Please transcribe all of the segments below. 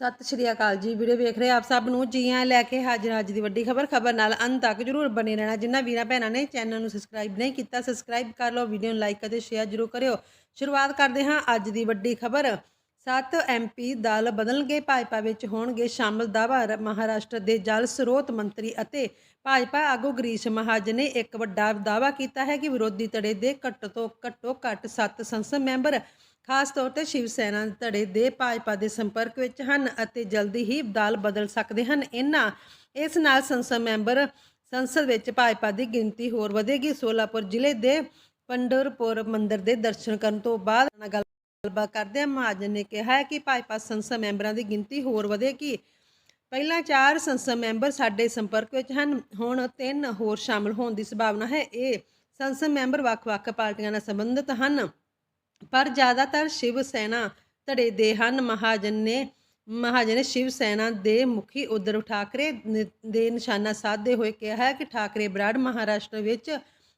ਸਤਿ ਸ਼੍ਰੀ ਅਕਾਲ ਜੀ। ਵੀਡੀਓ ਵੇਖ ਰਹੇ ਆਪ ਸਭ ਨੂੰ ਜੀ ਆਇਆਂ ਲੈ ਕੇ ਹਾਜ਼ਰ ਅੱਜ ਦੀ ਵੱਡੀ ਖਬਰ। ਖਬਰ ਨਾਲ ਅੰਤ ਤੱਕ ਜਰੂਰ ਬਣੇ ਰਹਿਣਾ। ਜਿਨ੍ਹਾਂ ਵੀਰਾਂ ਭੈਣਾਂ ਨੇ ਚੈਨਲ ਨੂੰ ਸਬਸਕ੍ਰਾਈਬ ਨਹੀਂ ਕੀਤਾ, ਸਬਸਕ੍ਰਾਈਬ ਕਰ ਲਓ, ਵੀਡੀਓ ਨੂੰ ਲਾਈਕ ਅਤੇ ਸ਼ੇਅਰ ਜਰੂਰ ਕਰਿਓ। ਸ਼ੁਰੂਆਤ ਕਰਦੇ ਹਾਂ ਅੱਜ ਦੀ ਵੱਡੀ ਖਬਰ। ਸੱਤ ਐਮਪੀ ਦਲ ਬਦਲਣਗੇ, ਭਾਜਪਾ ਵਿੱਚ ਹੋਣਗੇ ਸ਼ਾਮਲ ਦਾਵਾ ਮਹਾਰਾਸ਼ਟਰ ਦੇ ਜਲ ਸਰੋਤ ਮੰਤਰੀ ਅਤੇ ਭਾਜਪਾ ਆਗੂ ਗਰੀਸ਼ ਮਹਾਜਨ ਨੇ ਇੱਕ ਵੱਡਾ ਦਾਵਾ ਕੀਤਾ ਹੈ ਕਿ ਵਿਰੋਧੀ ਧੜੇ ਦੇ ਘੱਟ ਤੋਂ ਘੱਟੋ ਘੱਟ 7 ਸੰਸਦ ਮੈਂਬਰ ਖਾਸ ਤੌਰ ਤੇ ਸ਼ਿਵ ਸੈਨਾ ਧੜੇ ਦੇ ਭਾਜਪਾ ਦੇ ਸੰਪਰਕ ਵਿੱਚ ਹਨ ਅਤੇ ਜਲਦੀ ਹੀ ਦਲ ਬਦਲ ਸਕਦੇ ਹਨ। ਇਹਨਾਂ ਇਸ ਨਾਲ ਸੰਸਦ ਮੈਂਬਰ ਸੰਸਦ ਵਿੱਚ ਭਾਜਪਾ ਦੀ ਗਿਣਤੀ ਹੋਰ ਵਧੇਗੀ। ਸੋਲਾਪੁਰ ਜ਼ਿਲ੍ਹੇ ਦੇ ਪੰਡਰਪੁਰ ਮੰਦਿਰ ਦੇ ਦਰਸ਼ਨ ਕਰਨ ਤੋਂ ਬਾਅਦ ਨਾਲ ਗੱਲ ਗੱਲਬਾਤ ਕਰਦੇ ਮਹਾਜਨ ਨੇ ਕਿਹਾ ਹੈ ਕਿ ਭਾਜਪਾ ਸੰਸਦ ਮੈਂਬਰਾਂ ਦੀ ਗਿਣਤੀ ਹੋਰ ਵਧੇਗੀ। ਪਹਿਲਾਂ ਚਾਰ ਸੰਸਦ ਮੈਂਬਰ ਸਾਡੇ ਸੰਪਰਕ ਵਿੱਚ ਹਨ, ਹੁਣ ਤਿੰਨ ਹੋਰ ਸ਼ਾਮਲ ਹੋਣ ਦੀ ਸੰਭਾਵਨਾ ਹੈ। ਇਹ ਸੰਸਦ ਮੈਂਬਰ ਵੱਖ-ਵੱਖ ਪਾਰਟੀਆਂ ਨਾਲ ਸੰਬੰਧਿਤ ਹਨ, ਪਰ ਜ਼ਿਆਦਾਤਰ ਸ਼ਿਵ ਸੈਨਾ ਧੜੇ ਦੇ ਹਨ। ਮਹਾਜਨ ਨੇ ਮਹਾਜਨ ਨੇ ਸ਼ਿਵ ਸੈਨਾ ਦੇ ਮੁਖੀ ਉਧਰ ਠਾਕਰੇ ਦੇ ਨਿਸ਼ਾਨਾ ਸਾਧਦੇ ਹੋਏ ਕਿਹਾ ਹੈ ਕਿ ਠਾਕਰੇ ਬਰਾੜ ਮਹਾਰਾਸ਼ਟਰ ਵਿੱਚ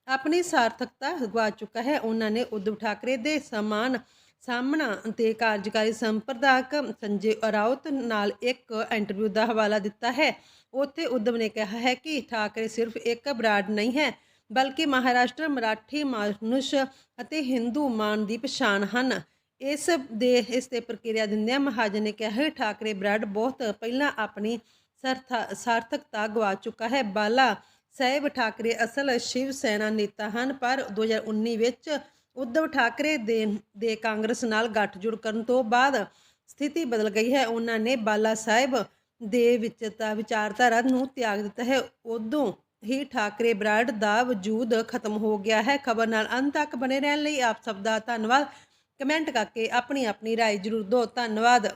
ਆਪਣੀ ਸਾਰਥਕਤਾ ਗਵਾ ਚੁੱਕਾ ਹੈ। ਉਹਨਾਂ ਨੇ ਉਧਵ ਠਾਕਰੇ ਦੇ ਸਮਾਨ ਸਾਹਮਣਾ ਤੇ ਕਾਰਜਕਾਰੀ ਸੰਪਰਦਾਇਕ ਸੰਜੇ ਰਾਉਤ ਨਾਲ ਇੱਕ ਇੰਟਰਵਿਊ ਦਾ ਹਵਾਲਾ ਦਿੱਤਾ ਹੈ। ਉੱਥੇ ਉद्धਵ ਨੇ ਕਿਹਾ ਹੈ ਕਿ ਠਾਕਰੇ ਸਿਰਫ ਇੱਕ ਬਰਾੜ ਨਹੀਂ ਹੈ, ਬਲਕਿ ਮਹਾਰਾਸ਼ਟਰ, ਮਰਾਠੀ, ਮਾਨੁਸ਼ ਅਤੇ ਹਿੰਦੂ ਮਾਨ ਦੀ ਪਛਾਣ ਹਨ। ਇਸ ਦੇ, ਇਸ ਤੇ ਪ੍ਰਕਿਰਿਆ ਦਿੰਦਿਆਂ ਮਹਾਜਨ ਨੇ ਕਿਹਾ ਹੈ ਕਿ ਠਾਕਰੇ ਬਰਾੜ ਬਹੁਤ ਪਹਿਲਾਂ ਆਪਣੀ ਸਰਥ- ਸਾਰਥਕਤਾ ਗਵਾ ਚੁੱਕਾ ਹੈ। ਬਾਲਾ ਸਾਹਿਬ ਠਾਕਰੇ ਅਸਲ ਸ਼ਿਵ ਸੈਨਾ ਨੇਤਾ ਹਨ, ਪਰ 2019 ਵਿੱਚ ਉद्धਵ ਠਾਕਰੇ ਦੇ ਦੇ ਕਾਂਗਰਸ ਨਾਲ ਗੱਠਜੋੜ ਕਰਨ ਤੋਂ ਬਾਅਦ ਸਥਿਤੀ ਬਦਲ ਗਈ ਹੈ। ਉਹਨਾਂ ਨੇ ਬਾਲਾ ਸਾਹਿਬ ਦੇ ਵਿੱਚ ਤਾਂ ਵਿਚਾਰਧਾਰਾ ਨੂੰ ਤਿਆਗ ਦਿੱਤਾ ਹੈ। ਉਦੋਂ ਹੀ ਠਾਕਰੇ ਬ੍ਰਾਂਡ ਦਾ ਵਜੂਦ ਖਤਮ ਹੋ ਗਿਆ ਹੈ। ਖਬਰ ਨਾਲ ਅੰਤ ਤੱਕ ਬਣੇ ਰਹਿਣ ਲਈ ਆਪ ਸਭ ਦਾ ਧੰਨਵਾਦ। ਕਮੈਂਟ ਕਰਕੇ ਆਪਣੀ ਆਪਣੀ رائے ਜ਼ਰੂਰ ਦਿਓ। ਧੰਨਵਾਦ।